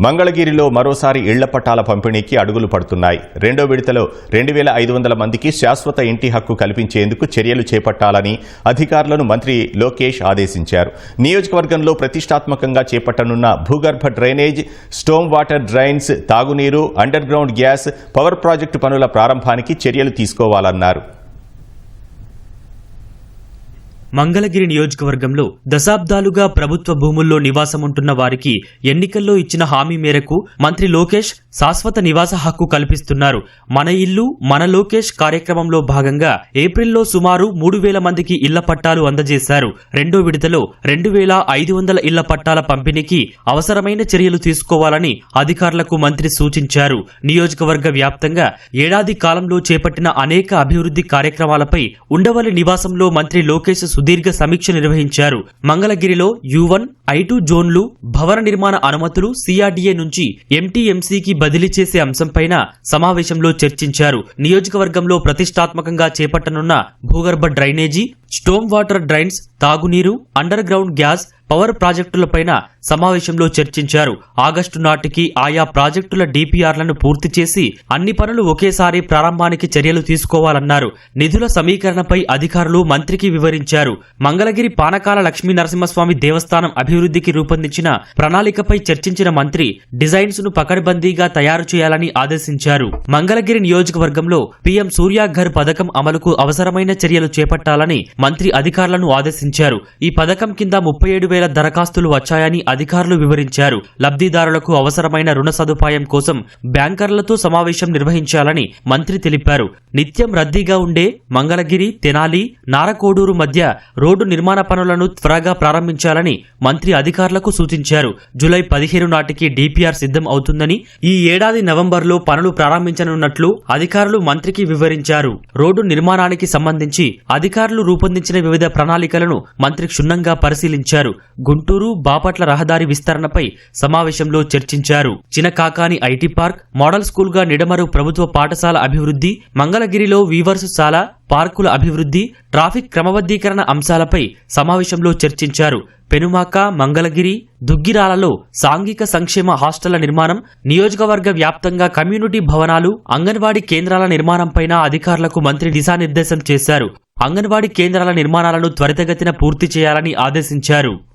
మంగళగిరిలో మరోసారి ఇళ్ళ పట్టాల పంపిణీకి అడుగులు పడుతున్నాయి. రెండో విడతలో రెండు వేల ఐదు వందల మందికి శాశ్వత ఇంటి హక్కు కల్పించేందుకు చర్యలు చేపట్టాలని అధికారులను మంత్రి లోకేష్ ఆదేశించారు. నియోజకవర్గంలో ప్రతిష్టాత్మకంగా చేపట్టనున్న భూగర్భ డ్రైనేజ్ స్టోమ్ వాటర్ డ్రైన్స్ తాగునీరు underground gas power project పనుల ప్రారంభానికి చర్యలు తీసుకోవాలన్నారు. మంగళగిరి నియోజకవర్గంలో దశాబ్దాలుగా ప్రభుత్వ భూముల్లో నివాసముంటున్న వారికి ఎన్నికల్లో ఇచ్చిన హామీ మేరకు మంత్రి లోకేష్ శాశ్వత నివాస హక్కు కల్పిస్తున్నారు. మన ఇల్లు మన లోకేష్ కార్యక్రమంలో భాగంగా ఏప్రిల్లో సుమారు మూడు వేల మందికి ఇళ్ళ పట్టాలు అందజేశారు. రెండో విడతలో రెండు వేల ఐదు వందల ఇళ్ళ పట్టాల పంపిణీకి అవసరమైన చర్యలు తీసుకోవాలని అధికారులకు మంత్రి సూచించారు. నియోజకవర్గ వ్యాప్తంగా ఏడాది కాలంలో చేపట్టిన అనేక అభివృద్ధి కార్యక్రమాలపై ఉండవల్లి నివాసంలో మంత్రి లోకేష్ సుదీర్ఘ సమీక్ష నిర్వహించారు. మంగళగిరిలో యు వన్ ఐ టూ జోన్లు భవన నిర్మాణ అనుమతులు సిఆర్డీఏ నుంచి ఎంటీఎంసీకి బదిలీ చేసే అంశంపైన సమావేశంలో చర్చించారు. నియోజకవర్గంలో ప్రతిష్టాత్మకంగా చేపట్టనున్న భూగర్భ డ్రైనేజీ స్టోమ్ వాటర్ డ్రైన్స్ తాగునీరు అండర్ గ్రౌండ్ గ్యాస్ పవర్ ప్రాజెక్టులపైన సమావేశంలో చర్చించారు. ఆగస్టు నాటికి ఆయా ప్రాజెక్టుల డిపిఆర్లను పూర్తి చేసి అన్ని పనులు ఒకేసారి ప్రారంభానికి చర్యలు తీసుకోవాలన్నారు. నిధుల సమీకరణపై అధికారులు మంత్రికి వివరించారు. మంగళగిరి పానకాల లక్ష్మీ నరసింహస్వామి దేవస్థానం అభివృద్ధికి రూపొందించిన ప్రణాళికపై చర్చించిన మంత్రి డిజైన్స్ను పకడ్బందీగా తయారు చేయాలని ఆదేశించారు. మంగళగిరి నియోజకవర్గంలో పీఎం సూర్యాఘర్ పథకం అమలుకు అవసరమైన చర్యలు చేపట్టాలని మంత్రి అధికారులను ఆదేశించారు. ఈ పథకం కింద ముప్పై ఏడు వేల దరఖాస్తులు వచ్చాయని అధికారులు వివరించారు. లబ్ధిదారులకు అవసరమైన రుణ సదుపాయం కోసం బ్యాంకర్లతో సమావేశం నిర్వహించాలని మంత్రి తెలిపారు. నిత్యం రద్దీగా ఉండే మంగళగిరి తెనాలి నారకోడూరు మధ్య రోడ్డు నిర్మాణ పనులను త్వరగా ప్రారంభించాలని మంత్రి అధికారులకు సూచించారు. జూలై పదిహేను నాటికి డిపిఆర్ సిద్ధం అవుతుందని ఈ ఏడాది నవంబర్లో పనులు ప్రారంభించనున్నట్లు అధికారులు మంత్రికి వివరించారు. రోడ్డు నిర్మాణానికి సంబంధించి అధికారులు రూపొందించిన వివిధ ప్రణాళికలను మంత్రి క్షుణ్ణంగా పరిశీలించారు. గుంటూరు బాపట్ల రహదారి విస్తరణపై సమావేశంలో చర్చించారు. చినకాకాని ఐటీ పార్క్ మోడల్ స్కూల్గా నిడమరు ప్రభుత్వ పాఠశాల అభివృద్ధి మంగళగిరిలో వీవర్స్ శాల పార్కుల అభివృద్ధి ట్రాఫిక్ క్రమబద్ధీకరణ అంశాలపై సమావేశంలో చర్చించారు. పెనుమాక మంగళగిరి దుగ్గిరాలలో సాంఘిక సంక్షేమ హాస్టళ్ళ నిర్మాణం నియోజకవర్గ వ్యాప్తంగా కమ్యూనిటీ భవనాలు అంగన్వాడీ కేంద్రాల నిర్మాణంపైన అధికారులకు మంత్రి దిశానిర్దేశం చేశారు. అంగన్వాడీ కేంద్రాల నిర్మాణాలను త్వరితగతిన పూర్తి చేయాలని ఆదేశించారు.